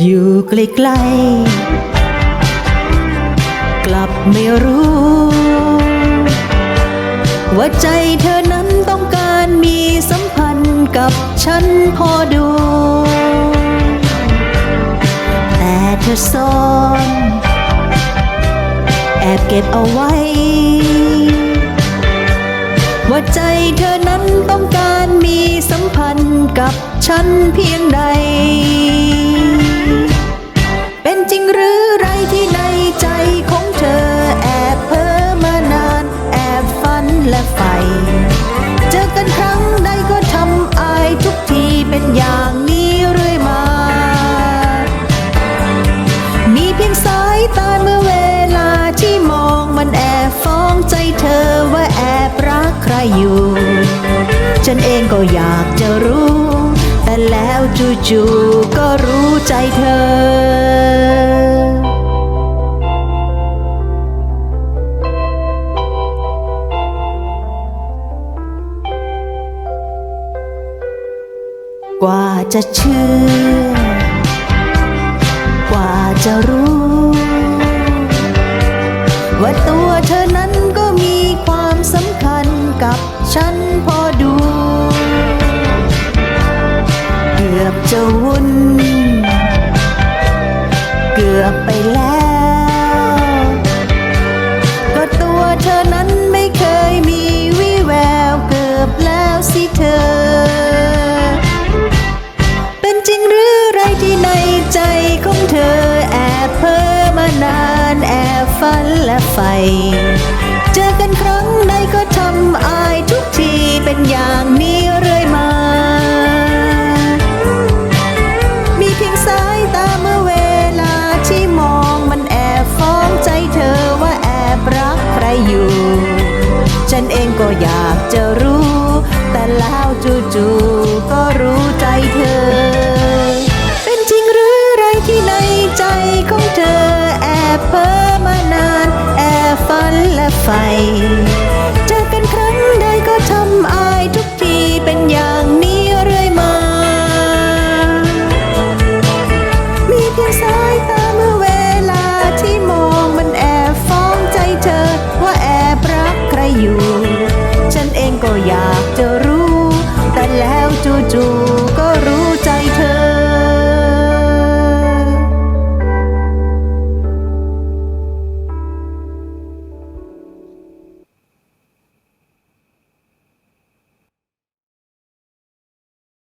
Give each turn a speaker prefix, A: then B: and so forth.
A: อยู่ใกล้ๆกลับไม่รู้ ว่าใจเธอนั้นต้องการมีสัมพันธ์กับฉันพอดู แต่เธอซ่อนแอบเก็บเอาไว้ ว่าใจเธอนั้นต้องการมีสัมพันธ์กับฉันเพียงใด และใฝ่เจอกันครั้งใดก็ทำอายทุกทีเป็นอย่างนี้เรื่อยมา มีเพียงสายตาเมื่อเวลาที่มองมันแอบฟ้องใจเธอว่าแอบรักใครอยู่ ฉันเองก็อยากจะรู้ แต่แล้วจู่ๆก็รู้ใจเธอ กว่าจะเชื่อ กว่าจะรู้ ว่าตัวเธอนั้นก็มีความสำคัญกับฉันพอดู เกือบจะวุ่น เกือบไปแล้ว ฝันและใฝ่เจอกันครั้งใดก็ทำอายทุกทีเป็นอย่างนี้เรื่อยมา มีเพียงสายตาเมื่อเวลาที่มองมันแอบฟ้องใจเธอว่าแอบรักใครอยู่ ฉันเองก็อยากจะรู้ แต่แล้วจู่ๆก็รู้ใจเธอ และใฝ่เจอกันครั้งใดก็ทำอายทุกทีเป็นอย่างนี้เรื่อยมา มีเพียงสายตาเมื่อเวลาที่มองมันแอบฟ้องใจเธอว่าแอบรักใครอยู่ ฉันเองก็อยากเจอ